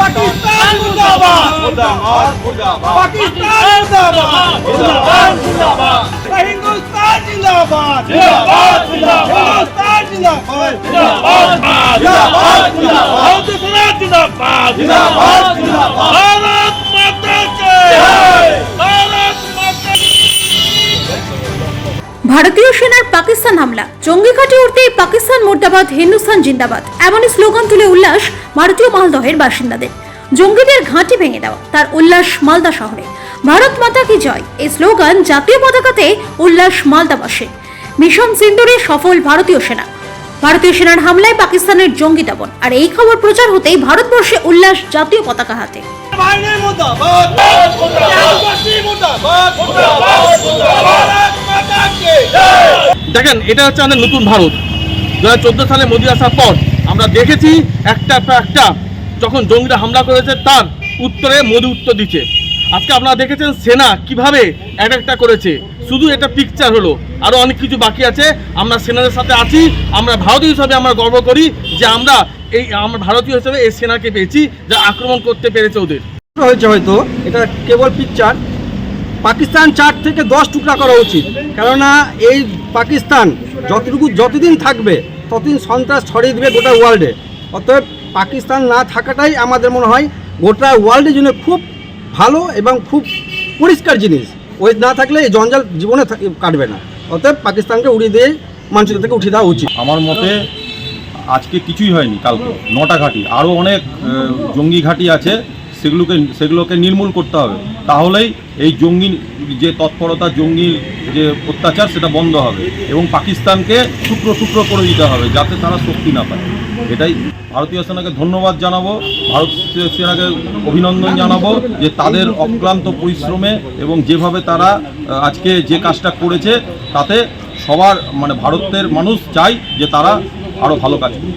পাকিস্তান মুর্দাবাদ। মুর্দাবাদ মুর্দাবাদ। পাকিস্তান মুর্দাবাদ। মুর্দাবাদ মুর্দাবাদ। হিন্দুস্তান জিন্দাবাদ। জিন্দাবাদ, জিন্দাবাদ। জিন্দাবাদ জিন্দাবাদ। জিন্দাবাদ। জিন্দাবাদ জিন্দাবাদ। জিন্দাবাদ জিন্দাবাদ। ভারতীয় সেনার পাকিস্তান হামলা। জঙ্গি ঘাটে উঠতেই পাকিস্তান মুর্দাবাদ, হিন্দুস্তান জিন্দাবাদ। এমনই স্লোগান তুলে উল্লাস ভারতীয় মালদহের বাসিন্দাদের। জঙ্গিদের ঘাঁটি ভেঙে দেওয়া, তার উল্লাস মালদা শহরে। ভারত মাতা কি জয়? এই স্লোগান জাতীয় পতাকাতে উল্লাস মালদাবাসী। মিশন সিন্দুরে সফল ভারতীয় সেনা। ভারতীয় সেনার হামলায় পাকিস্তানের জঙ্গি দমন। আর এই খবর প্রচার হতেই ভারতবর্ষে উল্লাস জাতীয় পতাকা হাতে বাহিনী মুর্দাবাদ আদিবাসী মুর্দাবাদ ভারত মাতা কে দেখেন, এটা হচ্ছে আমাদের নতুন ভারত। দু হাজার চোদ্দ সালে মোদী আসার পর আমরা দেখেছি একটা একটা যখন জঙ্গিরা হামলা করেছে, তার উত্তরে মোদী উত্তর দিচ্ছে। আজকে আপনারা দেখেছেন সেনা কীভাবে একটা করেছে। শুধু এটা পিকচার হলো। আরও অনেক কিছু বাকি আছে। আমরা সেনাদের সাথে আছি, আমরা ভারতীয় হিসাবে আমরা গর্ব করি যে আমরা এই আমরা ভারতীয় হিসাবে এই সেনাকে পেয়েছি, যা আক্রমণ করতে পেরেছে ওদের। হয়েছে হয়তো, এটা কেবল পিকচার পাকিস্তান চার থেকে দশ টুকরা করা উচিত। কেননা এই পাকিস্তান যতটুকু যতদিন থাকবে, ততদিন সন্ত্রাস ছড়িয়ে দেবে গোটা ওয়ার্ল্ডে অতএব পাকিস্তান না থাকাটাই আমাদের মনে হয় গোটা ওয়ার্ল্ডের জন্য খুব ভালো এবং খুব পরিষ্কার জিনিস। ওই না থাকলে এই জঞ্জাল জীবনে কাটবে না। অতএব পাকিস্তানকে উড়িয়ে দিয়ে মানচিত্র থেকে উঠিয়ে দেওয়া উচিত। আমার মতে আজকে কিছুই হয়নি কালকে। নটা ঘাঁটি, আরও অনেক জঙ্গি ঘাঁটি আছে। সেগুলোকে সেগুলোকে নির্মূল করতে হবে। তাহলেই এই জঙ্গি যে তৎপরতা জঙ্গির যে অত্যাচার, সেটা বন্ধ হবে এবং পাকিস্তানকে টুকরো টুকরো করে দিতে হবে যাতে তারা শক্তি না পায়। এটাই ভারতীয় সেনাকে ধন্যবাদ জানাব, ভারতীয় সেনাকে অভিনন্দন জানাব যে তাদের অক্লান্ত পরিশ্রমে এবং যেভাবে তারা আজকে যে কাজটা করেছে, তাতে সবার মানে ভারতের মানুষ চাই যে তারা আরও ভালো কাজ করুক।